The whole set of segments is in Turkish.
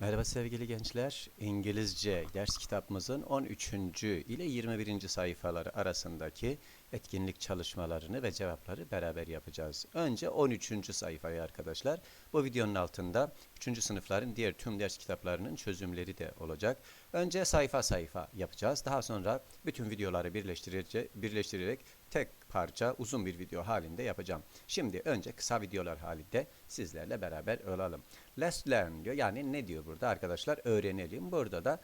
Merhaba sevgili gençler. İngilizce ders kitabımızın 13. ile 21. sayfaları arasındaki etkinlik çalışmalarını ve cevapları beraber yapacağız. Önce 13. sayfayı arkadaşlar. Bu videonun altında 3. sınıfların diğer tüm ders kitaplarının çözümleri de olacak. Önce sayfa sayfa yapacağız. Daha sonra bütün videoları birleştirerek tek parça uzun bir video halinde yapacağım. Şimdi önce kısa videolar halinde sizlerle beraber olalım. Let's learn diyor. Yani ne diyor burada arkadaşlar? Öğrenelim. Burada da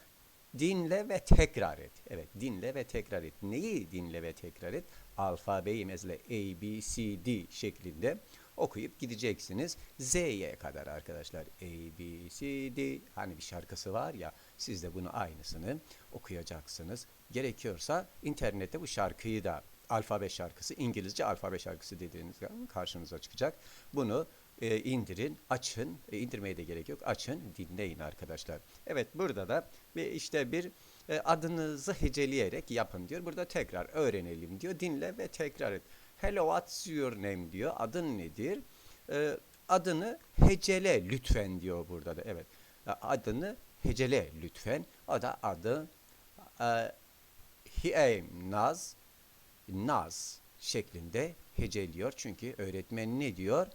dinle ve tekrar et. Evet dinle ve tekrar et. Neyi dinle ve tekrar et? Alfabeyi mesela A, B, C, D şeklinde okuyup gideceksiniz. Z'ye kadar arkadaşlar. A, B, C, D. Hani bir şarkısı var ya siz de bunu aynısını okuyacaksınız. Gerekiyorsa internette bu şarkıyı da alfabe şarkısı, İngilizce alfabe şarkısı dediğiniz karşınıza çıkacak. Bunu e, indirin, açın, e, indirmeye de gerek yok, açın, dinleyin arkadaşlar. Evet burada da bir işte bir e, adınızı heceleyerek yapın diyor. Burada tekrar öğrenelim diyor, dinle ve tekrar et. Hello, what's your name diyor, adın nedir? E, adını hecele lütfen diyor burada da. Evet, E, adını hecele lütfen. O da adı e, he am Naz, Naz şeklinde heceliyor. Çünkü öğretmen ne diyor?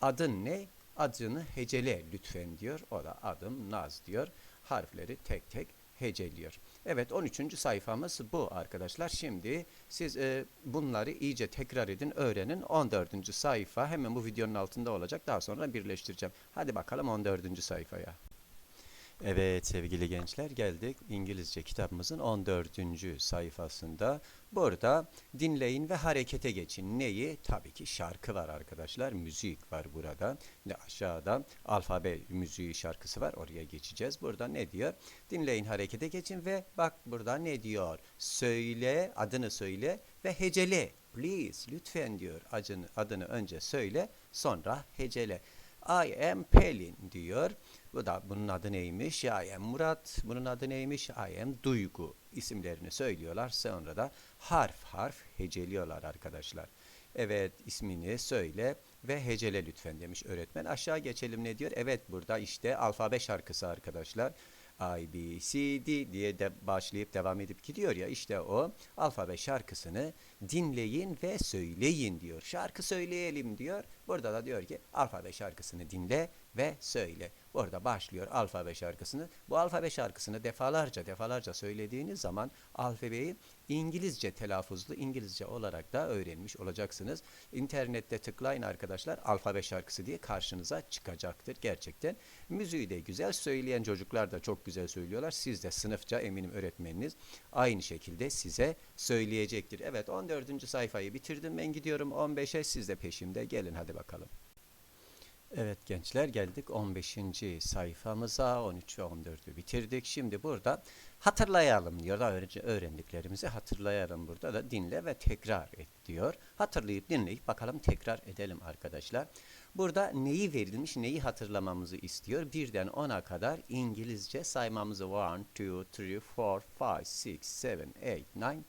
Adın ne? Adını hecele lütfen diyor. O da adım Naz diyor. Harfleri tek tek heceliyor. Evet 13. sayfamız bu arkadaşlar. Şimdi siz e, bunları iyice tekrar edin, öğrenin. 14. sayfa hemen bu videonun altında olacak. Daha sonra birleştireceğim. Hadi bakalım 14. sayfaya. Evet sevgili gençler geldik İngilizce kitabımızın 14. sayfasında. Burada dinleyin ve harekete geçin. Neyi? Tabii ki şarkı var arkadaşlar. Müzik var burada. Ve aşağıda alfabe müziği şarkısı var. Oraya geçeceğiz. Burada ne diyor? Dinleyin harekete geçin ve bak burada ne diyor? Söyle, adını söyle ve hecele. Please, lütfen diyor. Adını, adını önce söyle, sonra hecele. I am Pelin diyor. Bu da bunun adı neymiş? I am Murat. Bunun adı neymiş? I am Duygu. İsimlerini söylüyorlar. Sonra da harf harf heceliyorlar arkadaşlar. Evet ismini söyle ve hecele lütfen demiş öğretmen. Aşağı geçelim ne diyor? Evet burada işte alfabe şarkısı arkadaşlar. I, B, C, D diye de başlayıp devam edip gidiyor ya işte o alfabe şarkısını dinleyin ve söyleyin diyor. Şarkı söyleyelim diyor. Burada da diyor ki alfabe şarkısını dinle ve söyle. Burada başlıyor alfabe şarkısını. Bu alfabe şarkısını defalarca defalarca söylediğiniz zaman alfabeyi İngilizce telaffuzlu İngilizce olarak da öğrenmiş olacaksınız. İnternette tıklayın arkadaşlar alfabe şarkısı diye karşınıza çıkacaktır gerçekten. Müziği de güzel söyleyen çocuklar da çok güzel söylüyorlar. Siz de sınıfça eminim öğretmeniniz aynı şekilde size söyleyecektir. Evet 14. sayfayı bitirdim ben gidiyorum 15'e siz de peşimde gelin hadi bakalım. Evet gençler geldik 15. sayfamıza 13 ve 14'ü bitirdik. Şimdi burada hatırlayalım diyor da öğrendiklerimizi hatırlayalım burada da dinle ve tekrar et diyor. Hatırlayıp dinleyip bakalım tekrar edelim arkadaşlar. Burada neyi verilmiş neyi hatırlamamızı istiyor. Birden 10'a kadar İngilizce saymamızı 1, 2, 3, 4, 5, 6, 7, 8, 9, 10.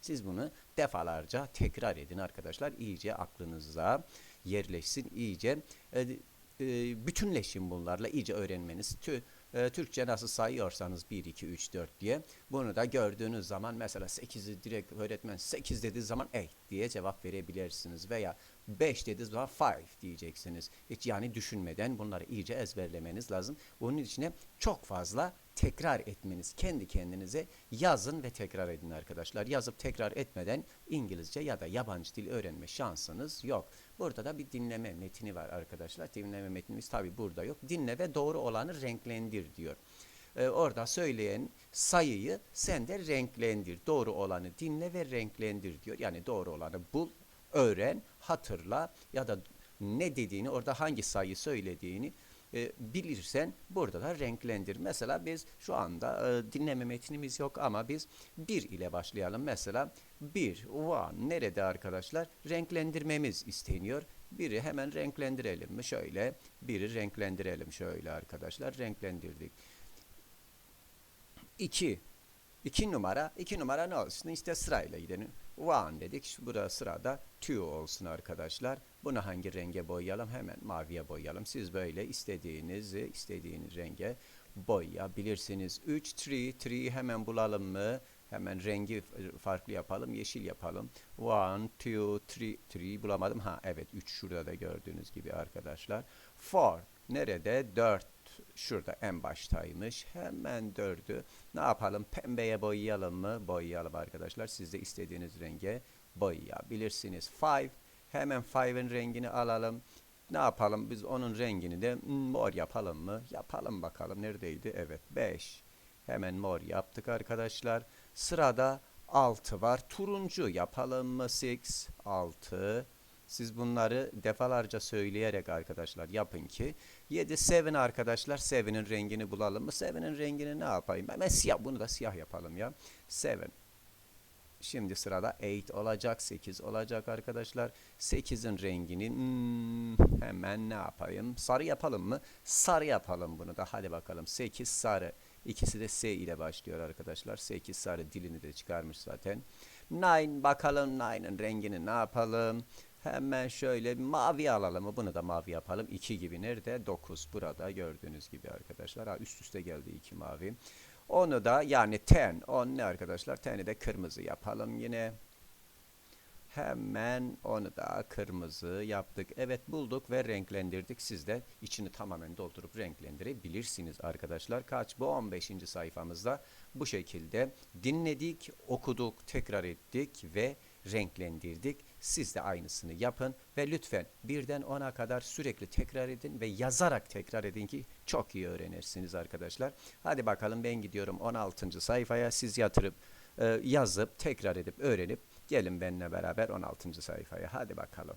Siz bunu defalarca tekrar edin arkadaşlar. İyice aklınıza yerleşsin iyice e, e, bütünleşin bunlarla iyice öğrenmeniz. Tü, e, Türkçe nasıl sayıyorsanız 1, 2, 3, 4 diye bunu da gördüğünüz zaman mesela 8'i direkt öğretmen 8 dediği zaman 8 diye cevap verebilirsiniz veya 5 dediği zaman 5 diyeceksiniz. Hiç yani düşünmeden bunları iyice ezberlemeniz lazım. Bunun içine çok fazla tekrar etmeniz, kendi kendinize yazın ve tekrar edin arkadaşlar. Yazıp tekrar etmeden İngilizce ya da yabancı dil öğrenme şansınız yok. Burada da bir dinleme metni var arkadaşlar. Dinleme metnimiz tabi burada yok. Dinle ve doğru olanı renklendir diyor. Ee, orada söyleyen sayıyı sen de renklendir. Doğru olanı dinle ve renklendir diyor. Yani doğru olanı bul, öğren, hatırla ya da ne dediğini, orada hangi sayı söylediğini e, bilirsen burada da renklendir. Mesela biz şu anda e, dinleme metnimiz yok ama biz bir ile başlayalım. Mesela bir, one nerede arkadaşlar? Renklendirmemiz isteniyor. Biri hemen renklendirelim mi? Şöyle biri renklendirelim şöyle arkadaşlar. Renklendirdik. 2. 2 numara. 2 numara ne olsun? İşte sırayla gidelim. One dedik. Şu burada sırada two olsun arkadaşlar. Bunu hangi renge boyayalım? Hemen maviye boyayalım. Siz böyle istediğinizi istediğiniz renge boyayabilirsiniz. 3 tree, tree hemen bulalım mı? Hemen rengi farklı yapalım, yeşil yapalım. 1, 2, 3, 3 bulamadım. Ha evet 3 şurada da gördüğünüz gibi arkadaşlar. 4 nerede? 4 şurada en baştaymış. Hemen 4'ü ne yapalım? Pembeye boyayalım mı? Boyayalım arkadaşlar. Siz de istediğiniz renge boyayabilirsiniz. 5 hemen 5'in rengini alalım. Ne yapalım? Biz onun rengini de mor yapalım mı? Yapalım bakalım. Neredeydi? Evet 5. Hemen mor yaptık arkadaşlar. Sırada 6 var. Turuncu yapalım mı? 6. 6. Siz bunları defalarca söyleyerek arkadaşlar yapın ki 7 7 arkadaşlar 7'in rengini bulalım mı? 7'in rengini ne yapayım? Hemen siyah bunu da siyah yapalım ya. 7 Şimdi sırada 8 olacak, 8 olacak arkadaşlar. 8'in rengini hmm, hemen ne yapayım? Sarı yapalım mı? Sarı yapalım bunu da. Hadi bakalım. 8 sarı. İkisi de S ile başlıyor arkadaşlar. 8 sarı dilini de çıkarmış zaten. 9 bakalım 9'ın rengini ne yapalım? Hemen şöyle mavi alalım? Bunu da mavi yapalım. 2 gibi nerede? 9 burada gördüğünüz gibi arkadaşlar. Ha, üst üste geldi 2 mavi. Onu da yani 10. 10 ne arkadaşlar? 10'i de kırmızı yapalım yine. Hemen onu da kırmızı yaptık. Evet bulduk ve renklendirdik. Siz de içini tamamen doldurup renklendirebilirsiniz arkadaşlar. Kaç bu? 15. sayfamızda bu şekilde dinledik, okuduk, tekrar ettik ve renklendirdik. Siz de aynısını yapın ve lütfen birden 10'a kadar sürekli tekrar edin ve yazarak tekrar edin ki çok iyi öğrenirsiniz arkadaşlar. Hadi bakalım ben gidiyorum 16. sayfaya. Siz yatırıp e, yazıp tekrar edip öğrenip gelin benimle beraber 16. sayfaya. Hadi bakalım.